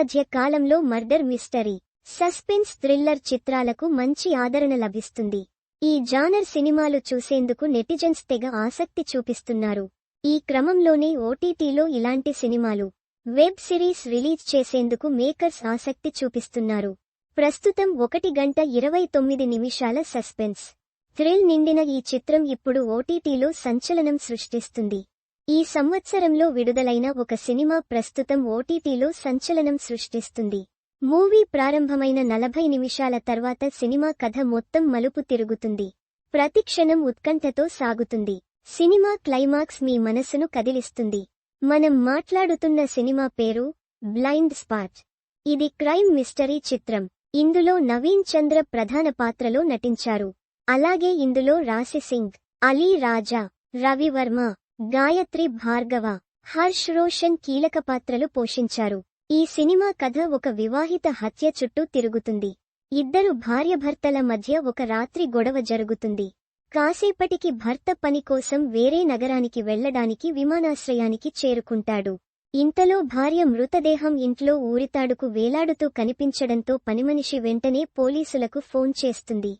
మధ్య కాలంలో murder mystery suspense thriller చిత్రాలకు మంచి ఆదరణ లభిస్తుంది. ఈ జానర్ సినిమాలు చూసేందుకు నెటిజన్స్ తెగ ఆసక్తి చూపిస్తున్నారు. ఈ క్రమంలోనే ఓటీటీలో ఇలాంటి సినిమాలు వెబ్ సిరీస్ రిలీజ్ చేసేందుకు మేకర్స్ ఆసక్తి చూపిస్తున్నారు. ప్రస్తుతం ఒకటి గంట ఇరవై తొమ్మిది నిమిషాల సస్పెన్స్. థ్రిల్ నిండిన ఈ చిత్రం ఇప్పుడు ఓటీటీలో సంచలనం సృష్టిస్తుంది. ఈ సంవత్సరంలో విడుదలైన ఒక సినిమా ప్రస్తుతం ఓటీటీలో సంచలనం సృష్టిస్తుంది. మూవీ ప్రారంభమైన నలభై నిమిషాల తర్వాత సినిమా కథ మొత్తం మలుపు తిరుగుతుంది. ప్రతిక్షణం ఉత్కంఠతో సాగుతుంది. సినిమా క్లైమాక్స్ మీ మనసును కదిలిస్తుంది. మనం మాట్లాడుతున్న సినిమా పేరు బ్లైండ్ స్పాట్. ఇది క్రైమ్ మిస్టరీ చిత్రం. ఇందులో నవీన్ చంద్ర ప్రధాన పాత్రలో నటించారు. అలాగే ఇందులో రాశి సింగ్ అలీ రాజా రవివర్మ గాయత్రి భార్గవ హర్ష్ రోషన్ కీలక పాత్రలు పోషించారు. ఈ సినిమా కథ ఒక వివాహిత హత్య చుట్టూ తిరుగుతుంది. ఇద్దరు భార్యభర్తల మధ్య ఒక రాత్రి గొడవ జరుగుతుంది. కాసేపటికి భర్త పని కోసం వేరే నగరానికి వెళ్ళడానికి విమానాశ్రయానికి చేరుకుంటాడు. ఇంతలో భార్య మృతదేహం ఇంట్లో ఊరితాడుకు వేలాడుతూ కనిపించడంతో పనిమనిషి వెంటనే పోలీసులకు ఫోన్ చేస్తుంది.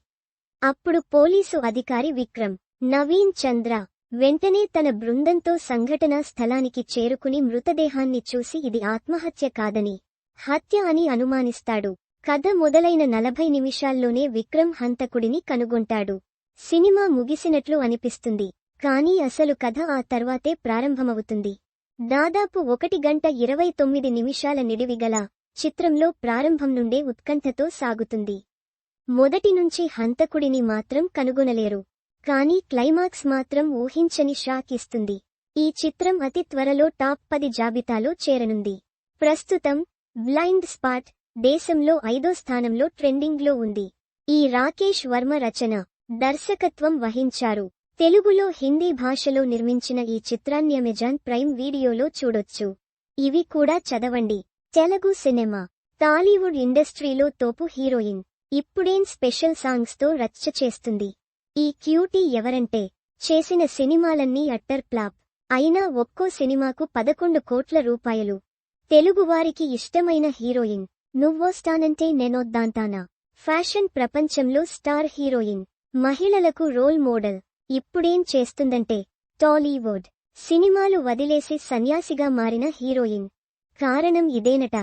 అప్పుడు పోలీసు అధికారి విక్రమ్ నవీన్ చంద్ర వెంటనే తన బృందంతో సంఘటనా స్థలానికి చేరుకుని మృతదేహాన్ని చూసి ఇది ఆత్మహత్య కాదని హత్య అని అనుమానిస్తాడు. కథ మొదలైన నలభై నిమిషాల్లోనే విక్రమ్ హంతకుడిని కనుగొంటాడు. సినిమా ముగిసినట్లు అనిపిస్తుంది కానీ అసలు కథ ఆ తర్వాతే ప్రారంభమవుతుంది. దాదాపు ఒకటి గంట ఇరవై తొమ్మిది నిమిషాల నిడివిగల చిత్రంలో ప్రారంభం నుండే ఉత్కంఠతో సాగుతుంది. మొదటి నుంచి హంతకుడిని మాత్రం కనుగొనలేరు. కానీ క్లైమాక్స్ మాత్రం ఊహించని షాక్ ఇస్తుంది. ఈ చిత్రం అతి త్వరలో టాప్ పది జాబితాలో చేరనుంది. ప్రస్తుతం బ్లైండ్ స్పాట్ దేశంలో ఐదో స్థానంలో ట్రెండింగ్లో ఉంది. ఈ రాకేష్ వర్మ రచన దర్శకత్వం వహించారు. తెలుగులో హిందీ భాషలో నిర్మించిన ఈ చిత్రాన్ని అమెజాన్ ప్రైమ్ వీడియోలో చూడొచ్చు. ఇవి కూడా చదవండి. తెలుగు సినిమా టాలీవుడ్ ఇండస్ట్రీలో తోపు హీరోయిన్ ఇప్పుడేం స్పెషల్ సాంగ్స్తో రచ్చ చేస్తుంది? ఈ క్యూటీ ఎవరంటే చేసిన సినిమాలన్నీ అట్టర్ ప్లాప్ అయినా ఒక్కో సినిమాకు పదకొండు కోట్ల రూపాయలు. తెలుగువారికి ఇష్టమైన హీరోయిన్. నువ్వోస్తానంటే నేనొద్దాంతానా ఫ్యాషన్ ప్రపంచంలో స్టార్ హీరోయిన్. మహిళలకు రోల్ మోడల్. ఇప్పుడేం చేస్తుందంటే టాలీవుడ్. సినిమాలు వదిలేసి సన్యాసిగా మారిన హీరోయిన్. కారణం ఇదేనట.